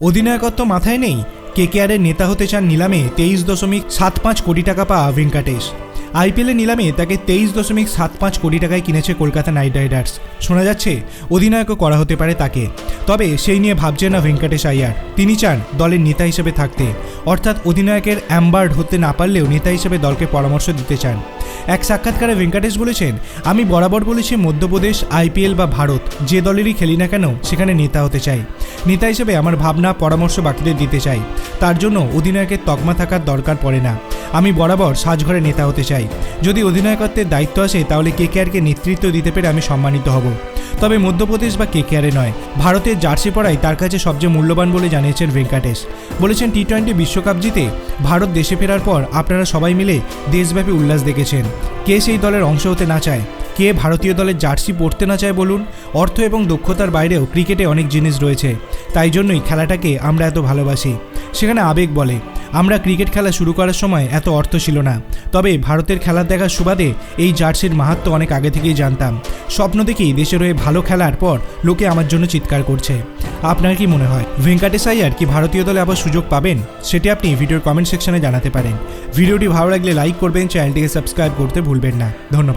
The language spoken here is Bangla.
অধিনায়কত্ব মাথায় নেই কেকেআরের নেতা হতে চান নিলামে তেইশ দশমিক সাত পাঁচ কোটি টাকা পাওয়া ভেঙ্কাটেশ। আইপিএলের নিলামে তাকে তেইশ দশমিক সাত পাঁচ কোটি টাকায় কিনেছে কলকাতা নাইট রাইডার্স। শোনা যাচ্ছে, অধিনায়কও করা হতে পারে তাকে। তবে সেই নিয়ে ভাবছেন না ভেঙ্কাটেশ আইয়ার তিনি চান দলের নেতা হিসেবে থাকতে। অর্থাৎ অধিনায়কের অ্যাম্বার্ড হতে না পারলেও নেতা হিসেবে দলকে পরামর্শ দিতে চান। এক সাক্ষাৎকারে ভেঙ্কাটেশ বলেছেন, আমি বরাবর বলেছি মধ্যপ্রদেশ, আইপিএল বা ভারত, যে দলেরই খেলি না কেন, সেখানে নেতা হতে চাই। নেতা হিসেবে আমার ভাবনা, পরামর্শ বাকিদের দিতে চাই। তার জন্য অধিনায়কের তকমা থাকার দরকার পড়ে না। আমি বরাবর সাজঘরে নেতা হতে চাই। যদি অধিনায়কত্বের দায়িত্ব আসে, তাহলে কেকেআরকে নেতৃত্ব দিতে পেরে আমি সম্মানিত হব। তবে মধ্যপ্রদেশ বা কেকেআরে নয়, ভারতের জার্সি পড়াই তার কাছে সবচেয়ে মূল্যবান বলে জানিয়েছেন ভেঙ্কাটেশ। বলেছেন টি টোয়েন্টি বিশ্বকাপ জিতে ভারত দেশে ফেরার পর আপনারা সবাই মিলে দেশব্যাপী উল্লাস দেখেছেন। কে সেই দলের অংশ হতে না চায়? কে ভারতীয় দলের জার্সি পরতে না চায় বলুন? অর্থ এবং দক্ষতার বাইরেও ক্রিকেটে অনেক জিনিস রয়েছে। তাই জন্যই খেলাটাকে আমরা এত ভালোবাসি। সেখানে আবেগ বলে, আমরা ক্রিকেট খেলা শুরু করার সময় এত অর্থ ছিল না। তবে ভারতের খেলা দেখার সুবাদে এই জার্সির মাহাত্ম অনেক আগে থেকেই জানতাম। স্বপ্ন দেখেই দেশের হয়ে ভালো খেলার পর লোকে আমার জন্য চিৎকার করছে। আপনার কি মনে হয়, ভেঙ্কাটেশ আইয়ার কি ভারতীয় দলে আবার সুযোগ পাবেন? সেটি আপনি ভিডিওর কমেন্ট সেকশনে জানাতে পারেন। ভিডিওটি ভালো লাগলে লাইক করবেন চ্যানেলটিকে সাবস্ক্রাইব করতে ভুলবেন না। ধন্যবাদ।